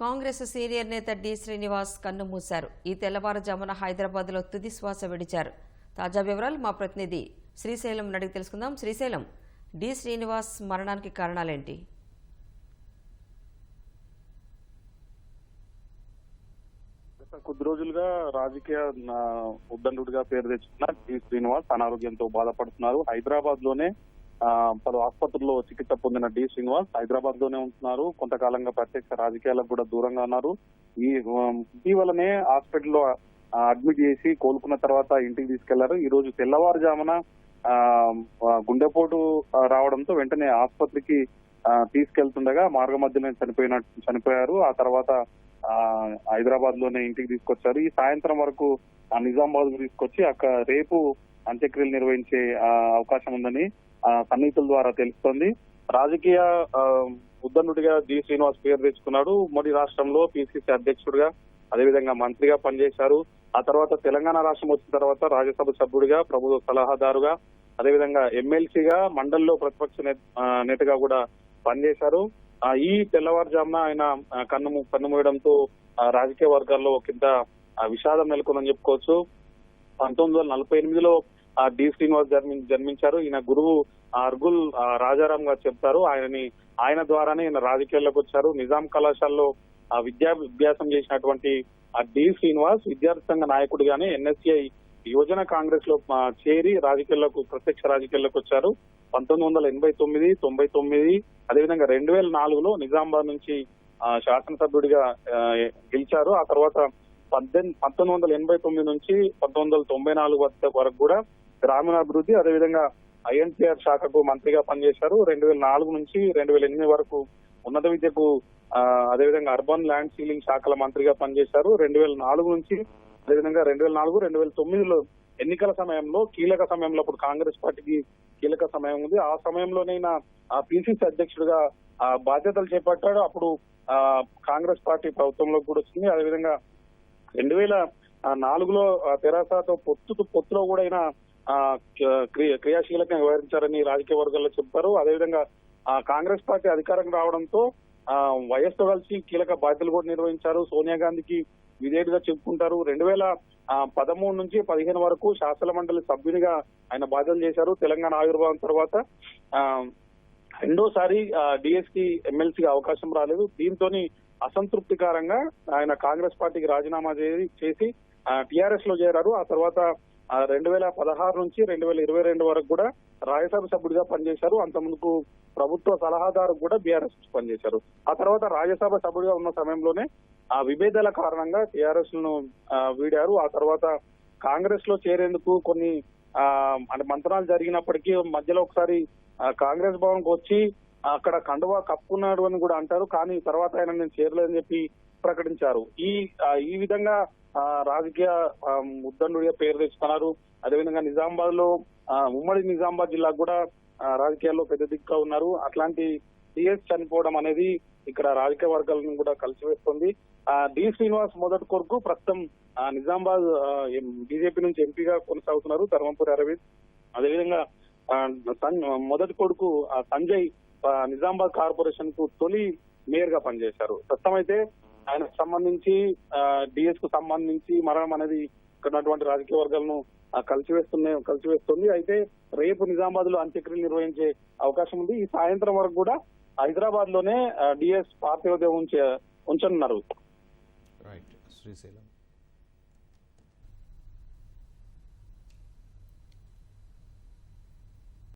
Congress senior నేత D. Srinivas కన్ను మూశారు. ఈ తెల్లవారుజామున హైదరాబాద్లో తుది శ్వాస విడిచారు. తాజా వివరాలు మా ప్రతినిధి శ్రీశైలం నడికి తెలుసుకుందాం. శ్రీశైలం డి. శ్రీనివాస్ మరణానికి కారణాలేంటి? కొద్ది రోజులుగా రాజకీయ ఉద్దండుడిగా పేరు తెచ్చుకున్న డి. శ్రీనివాస్ అనారోగ్యంతో బాధపడుతున్నారు. హైదరాబాద్లోనే పలు ఆసుపత్రుల్లో చికిత్స పొందిన డి. శ్రీనివాస్ హైదరాబాద్లోనే ఉంటున్నారు. కొంతకాలంగా ప్రత్యక్ష రాజకీయాలకు కూడా దూరంగా ఉన్నారు. ఈ ఇటీవలనే హాస్పిటల్లో అడ్మిట్ చేసి కోలుకున్న తర్వాత ఇంటికి తీసుకెళ్ళారు. ఈ రోజు తెల్లవారుజామున గుండెపోటు రావడంతో వెంటనే ఆసుపత్రికి తీసుకెళ్తుండగా మార్గ మధ్యలో చనిపోయిన చనిపోయారు. ఆ తర్వాత హైదరాబాద్లోనే ఇంటికి తీసుకొచ్చారు. ఈ సాయంత్రం వరకు ఆ నిజామాబాద్ తీసుకొచ్చి అక్కడ రేపు అంత్యక్రియలు నిర్వహించే అవకాశం ఉందని సన్నిహితుల ద్వారా తెలుస్తోంది. రాజకీయ ఉద్దండుడిగా జి. శ్రీనివాస్ పేరు తెచ్చుకున్నాడు. మోడీ రాష్ట్రంలో పిసిసి అధ్యక్షుడిగా అదేవిధంగా మంత్రిగా పనిచేశారు. ఆ తర్వాత తెలంగాణ రాష్ట్రం వచ్చిన తర్వాత రాజ్యసభ సభ్యుడిగా ప్రభుత్వ సలహాదారుగా అదేవిధంగా ఎమ్మెల్సీగా మండలిలో ప్రతిపక్ష నేత- నేతగా కూడా పనిచేశారు. ఈ తెల్లవారుజామున ఆయన కన్ను కన్నుమూయడంతో రాజకీయ వర్గాల్లో ఒక విషాదం నెలకొందని చెప్పుకోవచ్చు. పంతొమ్మిది వందల నలభై ఎనిమిదిలో డి శ్రీనివాస్ జన్మి జన్మించారు. ఈయన గురువు అర్గుల్ రాజారాం గారు చెప్తారు. ఆయనని ఆయన ద్వారానే ఈయన రాజకీయాల్లోకి వచ్చారు. నిజాం కళాశాలలో ఆ, విద్యా అభ్యాసం చేసినటువంటి డి శ్రీనివాస్ విద్యార్థి సంఘ నాయకుడిగానే ఎన్ఎస్సిఐ యువజన కాంగ్రెస్లో చేరి రాజకీయాల్లోకి ప్రత్యక్ష రాజకీయాల్లోకి వచ్చారు. పంతొమ్మిది వందల ఎనభై తొమ్మిది తొంభై తొమ్మిది అదేవిధంగా రెండు వేల నాలుగులో నిజామాబాద్ నుంచి శాసనసభ్యుడిగా గెలిచారు. ఆ తర్వాత పద్దెనిమిది పంతొమ్మిది వందల ఎనభై తొమ్మిది నుంచి పంతొమ్మిది వందల తొంభై నాలుగు వరకు కూడా గ్రామీణాభివృద్ధి అదేవిధంగా ఐఎన్టీఆర్ శాఖకు మంత్రిగా పనిచేశారు. రెండు వేల నాలుగు నుంచి రెండు వేల ఎనిమిది వరకు ఉన్నత విద్యకు అదేవిధంగా అర్బన్ ల్యాండ్ సీలింగ్ శాఖల మంత్రిగా పనిచేశారు. రెండు వేల నాలుగు నుంచి అదేవిధంగా రెండు వేల నాలుగు రెండు వేల తొమ్మిదిలో ఎన్నికల సమయంలో కీలక సమయంలో అప్పుడు కాంగ్రెస్ పార్టీకి కీలక సమయం ఉంది. ఆ సమయంలోనైనా ఆ పిసిసి అధ్యక్షుడిగా ఆ బాధ్యతలు చేపట్టాడు. అప్పుడు ఆ కాంగ్రెస్ పార్టీ ప్రభుత్వంలోకి కూడా వచ్చింది. అదేవిధంగా రెండు వేల నాలుగులో తెరాసతో పొత్తు పొత్తులో కూడా ఆయన క్రియాశీలకంగా వ్యవహరించారని రాజకీయ వర్గాల్లో చెప్పారు. అదేవిధంగా కాంగ్రెస్ పార్టీ అధికారం రావడంతో ఆ, వైఎస్తో కలిసి కీలక బాధ్యతలు కూడా నిర్వహించారు. సోనియా గాంధీకి విధేయుడిగా చెప్పుకుంటారు. రెండు వేల పదమూడు నుంచి పదిహేను వరకు శాసన మండలి సభ్యునిగా ఆయన బాధ్యతలు చేశారు. తెలంగాణ ఆవిర్భావం తర్వాత రెండోసారి డిఎస్కి ఎమ్మెల్సీగా అవకాశం రాలేదు. దీంతో అసంతృప్తికరంగా ఆయన కాంగ్రెస్ పార్టీకి రాజీనామా చేసి- చేసి టిఆర్ఎస్లో చేరారు. ఆ తర్వాత రెండు వేల పదహారు నుంచి రెండు వేల ఇరవై రెండు వరకు కూడా రాజ్యసభ సభ్యుడిగా పనిచేశారు. అంతకుముందు ప్రభుత్వ సలహాదారు కూడా బీఆర్ఎస్ పనిచేశారు. ఆ తర్వాత రాజ్యసభ సభ్యుడిగా ఉన్న సమయంలోనే ఆ విభేదాల కారణంగా టీఆర్ఎస్ను వీడారు. ఆ తర్వాత కాంగ్రెస్లో చేరేందుకు కొన్ని అంటే మంత్రాలు జరిగినప్పటికీ మధ్యలో ఒకసారి కాంగ్రెస్ భవన్కు వచ్చి అక్కడ కండువా కప్పుకున్నాడు అని కూడా అంటారు. కానీ తర్వాత ఆయన నేను చేరలేదని చెప్పి ప్రకటించారు. ఈ ఈ విధంగా రాజకీయ ఆ, ఉద్దండుడిగా పేరు తెచ్చుకున్నారు. అదేవిధంగా నిజామాబాద్లో ఉమ్మడి నిజామాబాద్ జిల్లాకు కూడా రాజకీయాల్లో పెద్ద దిక్కుగా ఉన్నారు. అట్లాంటి సిఎస్ చనిపోవడం అనేది ఇక్కడ రాజకీయ వర్గాలను కూడా కలిసివేస్తుంది. ఆ, డి శ్రీనివాస్ మొదటి కొరకు ప్రస్తుతం ఆ, నిజామాబాద్ బీజేపీ నుంచి ఎంపీగా కొనసాగుతున్నారు ధర్మపురి అరవింద్. అదేవిధంగా మొదటి కొడుకు ఆ, సంజయ్ నిజామాబాద్ కార్పొరేషన్కు తొలి మేయర్గా పనిచేశారు. ప్రస్తుతం అయితే ఆయనకు సంబంధించి డిఎస్కు సంబంధించి మరణం అనేది ఇక్కడ ఉన్నటువంటి రాజకీయ వర్గాలను కలిసివేస్తున్నాయి కలిసివేస్తుంది. అయితే రేపు నిజామాబాద్లో అంత్యక్రియలు నిర్వహించే అవకాశం ఉంది. ఈ సాయంత్రం వరకు కూడా హైదరాబాద్లోనే డిఎస్ పార్థివ ఉంచే ఉంచనున్నారు. శ్రీశైలం.